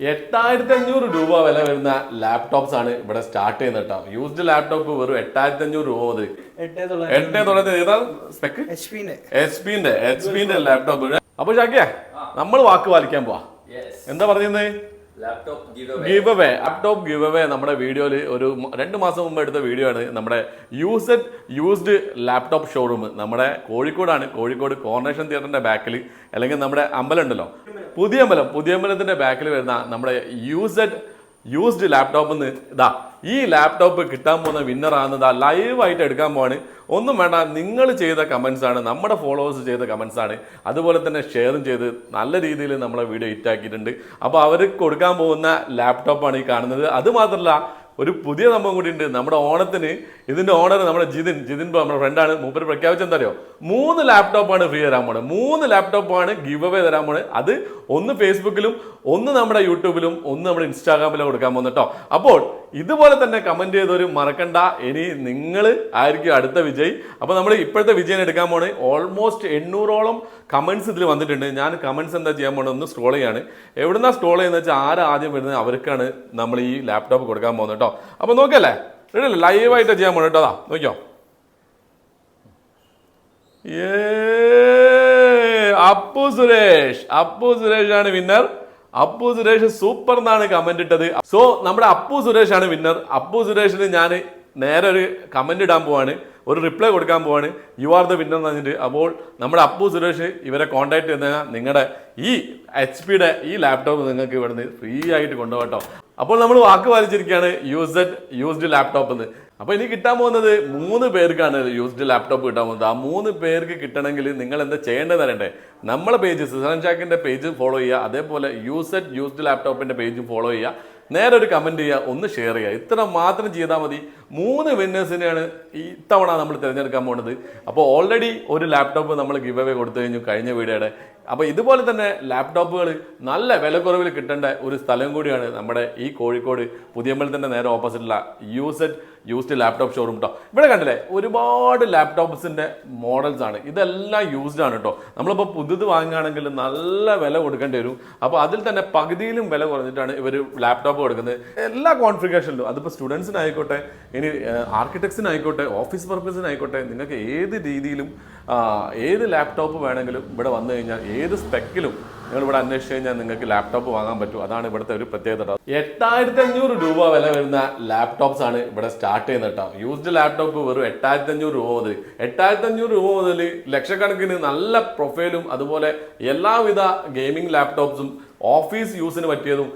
എട്ടായിരത്തി അഞ്ഞൂറ് രൂപ വില വരുന്ന ലാപ്ടോപ്സ് ആണ് ഇവിടെ സ്റ്റാർട്ട് ചെയ്യുന്നത് കേട്ടോ യൂസ്ഡ് ലാപ്ടോപ്പ് വെറും എട്ടായിരത്തി അഞ്ഞൂറ് രൂപ മുതൽ എട്ട് തൊള്ളായിരത്തി ഏതാ? സ്പെക്ക് എച്ച് പിന്റെ എച്ച് ലാപ്ടോപ്പ് അപ്പൊ ഷാക്കിയ നമ്മൾ വാക്ക് പാലിക്കാൻ പോവാ. എന്താ പറയുന്നത് give away laptop give away നമ്മുടെ വീഡിയോയിൽ ഒരു രണ്ട് മാസം മുമ്പ് എടുത്ത വീഡിയോ ആണ് നമ്മുടെ യൂസഡ് യൂസ്ഡ് ലാപ്ടോപ്പ് ഷോറൂം നമ്മുടെ കോഴിക്കോടാണ്. കോഴിക്കോട് കോർണേഷൻ തിയേറ്ററിന്റെ ബാക്കിൽ അല്ലെങ്കിൽ നമ്മുടെ അമ്പലം ഉണ്ടല്ലോ. പുതിയ അമ്പലം. പുതിയ അമ്പലത്തിന്റെ ബാക്കിൽ വരുന്ന നമ്മുടെ യൂസഡ് യൂസ്ഡ് ലാപ്ടോപ്പ് എന്ന് ഇതാ ഈ ലാപ്ടോപ്പ് കിട്ടാൻ പോകുന്ന വിന്നർ ആണെന്ന് ലൈവായിട്ട് എടുക്കാൻ പോവാണ്. ഒന്നും വേണ്ട നിങ്ങൾ ചെയ്ത കമൻസ് ആണ് നമ്മുടെ ഫോളോവേഴ്സ് ചെയ്ത കമൻസ് ആണ്. അതുപോലെ തന്നെ ഷെയറും ചെയ്ത് നല്ല രീതിയിൽ നമ്മളെ വീഡിയോ ഹിറ്റ് ആക്കിയിട്ടുണ്ട്. അപ്പോൾ അവർക്ക് കൊടുക്കാൻ പോകുന്ന ലാപ്ടോപ്പാണ് ഈ കാണുന്നത്. അതുമാത്രമല്ല ഒരു പുതിയ സംഭവം കൂടി ഉണ്ട്. നമ്മുടെ ഓണത്തിന് ഇതിന്റെ ഓണർ നമ്മുടെ ജിതിൻ ജിതിൻ നമ്മുടെ ഫ്രണ്ടാണ് മൂപ്പര് പ്രഖ്യാപിച്ച എന്താ അറിയോ മൂന്ന് ലാപ്ടോപ്പാണ് ഫ്രീ തരാൻ പോണത്. മൂന്ന് ലാപ്ടോപ്പാണ് ഗിവ് അവേ തരാൻ പോണത്. അത് ഒന്ന് ഫേസ്ബുക്കിലും ഒന്ന് നമ്മുടെ യൂട്യൂബിലും ഒന്ന് നമ്മുടെ ഇൻസ്റ്റാഗ്രാമിലും കൊടുക്കാൻ പോകുന്നുട്ടോ അപ്പോൾ ഇതുപോലെ തന്നെ കമന്റ് ചെയ്തവർ മറക്കണ്ട. ഇനി നിങ്ങൾ ആയിരിക്കും അടുത്ത വിജയ്. അപ്പോൾ നമ്മൾ ഇപ്പോഴത്തെ വിജയം എടുക്കാൻ പോണേ. ഓൾമോസ്റ്റ് എണ്ണൂറോളം കമന്റ്സ് ഇതിൽ വന്നിട്ടുണ്ട്. ഞാൻ കമന്റ്സ് എന്താ ചെയ്യാൻ പോണത് ഒന്ന് സ്ക്രോൾ ചെയ്യാണ്. എവിടുന്നാ സ്ക്രോൾ ചെയ്യുന്നത് വെച്ചാൽ ആരാദ്യം വരുന്നത് അവർക്കാണ് നമ്മൾ ഈ ലാപ്ടോപ്പ് കൊടുക്കാൻ പോകുന്നത് കേട്ടോ അപ്പോൾ നോക്കല്ലേ? അല്ലേ ലൈവായിട്ട് ചെയ്യാൻ പോണത് കേട്ടോ നോക്കിയോ? ഏ, അപ്പു സുരേഷ് അപ്പു സുരേഷ് ആണ് വിന്നർ അപ്പു സുരേഷ് സൂപ്പർ എന്നാണ് കമന്റ് ഇട്ടത്. സോ നമ്മുടെ അപ്പു സുരേഷ് ആണ് വിന്നർ അപ്പു സുരേഷിന് ഞാൻ നേരെ ഒരു കമന്റ് ഇടാൻ പോവാണ്. ഒരു റിപ്ലൈ കൊടുക്കാൻ പോവാണ്. യു ആർ ദ വിന്നർ എന്ന് പറഞ്ഞിട്ട്. അപ്പോൾ നമ്മുടെ അപ്പു സുരേഷ് ഇവരെ കോൺടാക്ട് ചെയ്ത് നിങ്ങളുടെ ഈ എച്ച് പിയുടെ ഈ ലാപ്ടോപ്പ് നിങ്ങൾക്ക് ഇവിടുന്ന് ഫ്രീ ആയിട്ട് കൊണ്ടുപോകട്ടോ അപ്പോൾ നമ്മൾ വാക്ക് പാലിച്ചിരിക്കുകയാണ് യൂസ്ഡ് യൂസ്ഡ് ലാപ്ടോപ്പ് എന്ന്. അപ്പോൾ ഇനി കിട്ടാൻ പോകുന്നത് മൂന്ന് പേർക്കാണ് യൂസ്ഡ് ലാപ്ടോപ്പ് കിട്ടാൻ പോകുന്നത്. ആ മൂന്ന് പേർക്ക് കിട്ടണമെങ്കിൽ നിങ്ങൾ എന്താ ചെയ്യേണ്ടത് അറിയണ്ടേ? നമ്മളെ പേജ് സുസാൻ ഷാക്കിന്റെ പേജ് ഫോളോ ചെയ്യുക. അതേപോലെ യൂസ്ഡ് യൂസ്ഡ് ലാപ്ടോപ്പിന്റെ പേജും ഫോളോ ചെയ്യുക. നേരെ ഒരു കമന്റ് ചെയ്യുക ഒന്ന് ഷെയർ ചെയ്യുക. ഇത്ര മാത്രം ചെയ്താൽ മതി. മൂന്ന് വിന്നേഴ്സിനെയാണ് ഈ ഇത്തവണ നമ്മൾ തിരഞ്ഞെടുക്കാൻ പോകുന്നത്. അപ്പോൾ ഓൾറെഡി ഒരു ലാപ്ടോപ്പ് നമ്മൾ ഗിവ് അവേ കൊടുത്തു കഴിഞ്ഞു കഴിഞ്ഞ വീഡിയോയുടെ. അപ്പോൾ ഇതുപോലെ തന്നെ ലാപ്ടോപ്പുകൾ നല്ല വിലക്കുറവിൽ കിട്ടേണ്ട ഒരു സ്ഥലം കൂടിയാണ് നമ്മുടെ ഈ കോഴിക്കോട്. പുതിയമ്പലത്തിന്റെ നേരെ ഓപ്പോസിറ്റുള്ള യൂസഡ് യൂസ്ഡ് ലാപ്ടോപ്പ് ഷോറൂം കേട്ടോ ഇവിടെ കണ്ടില്ലേ? ഒരുപാട് ലാപ്ടോപ്പ്സിന്റെ മോഡൽസ് ആണ്. ഇതെല്ലാം യൂസ്ഡ് ആണ് കേട്ടോ നമ്മളിപ്പോൾ പുതിയത് വാങ്ങുകയാണെങ്കിൽ നല്ല വില കൊടുക്കേണ്ടി വരും. അപ്പോൾ അതിൽ തന്നെ പകുതിയിലും വില കുറഞ്ഞിട്ടാണ് ഇവർ ലാപ്ടോപ്പ് കൊടുക്കുന്നത്. എല്ലാ കോൺഫിഗറേഷനിലും അതിപ്പോൾ സ്റ്റുഡൻസിനായിക്കോട്ടെ ഇനി ആർക്കിടെക്ട്സിനായിക്കോട്ടെ ഓഫീസ് പർപ്പസിനായിക്കോട്ടെ നിങ്ങൾക്ക് ഏത് രീതിയിലും ഏത് ലാപ്ടോപ്പ് വേണമെങ്കിലും ഇവിടെ വന്നു കഴിഞ്ഞാൽ ഏത് സ്പെക്കിലും നിങ്ങൾ ഇവിടെ അന്വേഷിച്ച് കഴിഞ്ഞാൽ നിങ്ങൾക്ക് ലാപ്ടോപ്പ് വാങ്ങാൻ പറ്റും. അതാണ് ഇവിടുത്തെ ഒരു പ്രത്യേകത എട്ടായിരത്തി അഞ്ഞൂറ് രൂപ വില വരുന്ന ലാപ്ടോപ്സ് ആണ് ഇവിടെ സ്റ്റാർട്ട് ചെയ്യുന്നത് കേട്ടോ യൂസ്ഡ് ലാപ്ടോപ്പ് വെറും എട്ടായിരത്തി അഞ്ഞൂറ് രൂപ മുതൽ. എട്ടായിരത്തി അഞ്ഞൂറ് രൂപ മുതൽ ലക്ഷക്കണക്കിന് നല്ല പ്രൊഫൈലും അതുപോലെ എല്ലാവിധ ഗെയിമിംഗ് ലാപ്ടോപ്സും ഓഫീസ് യൂസിന് പറ്റിയതും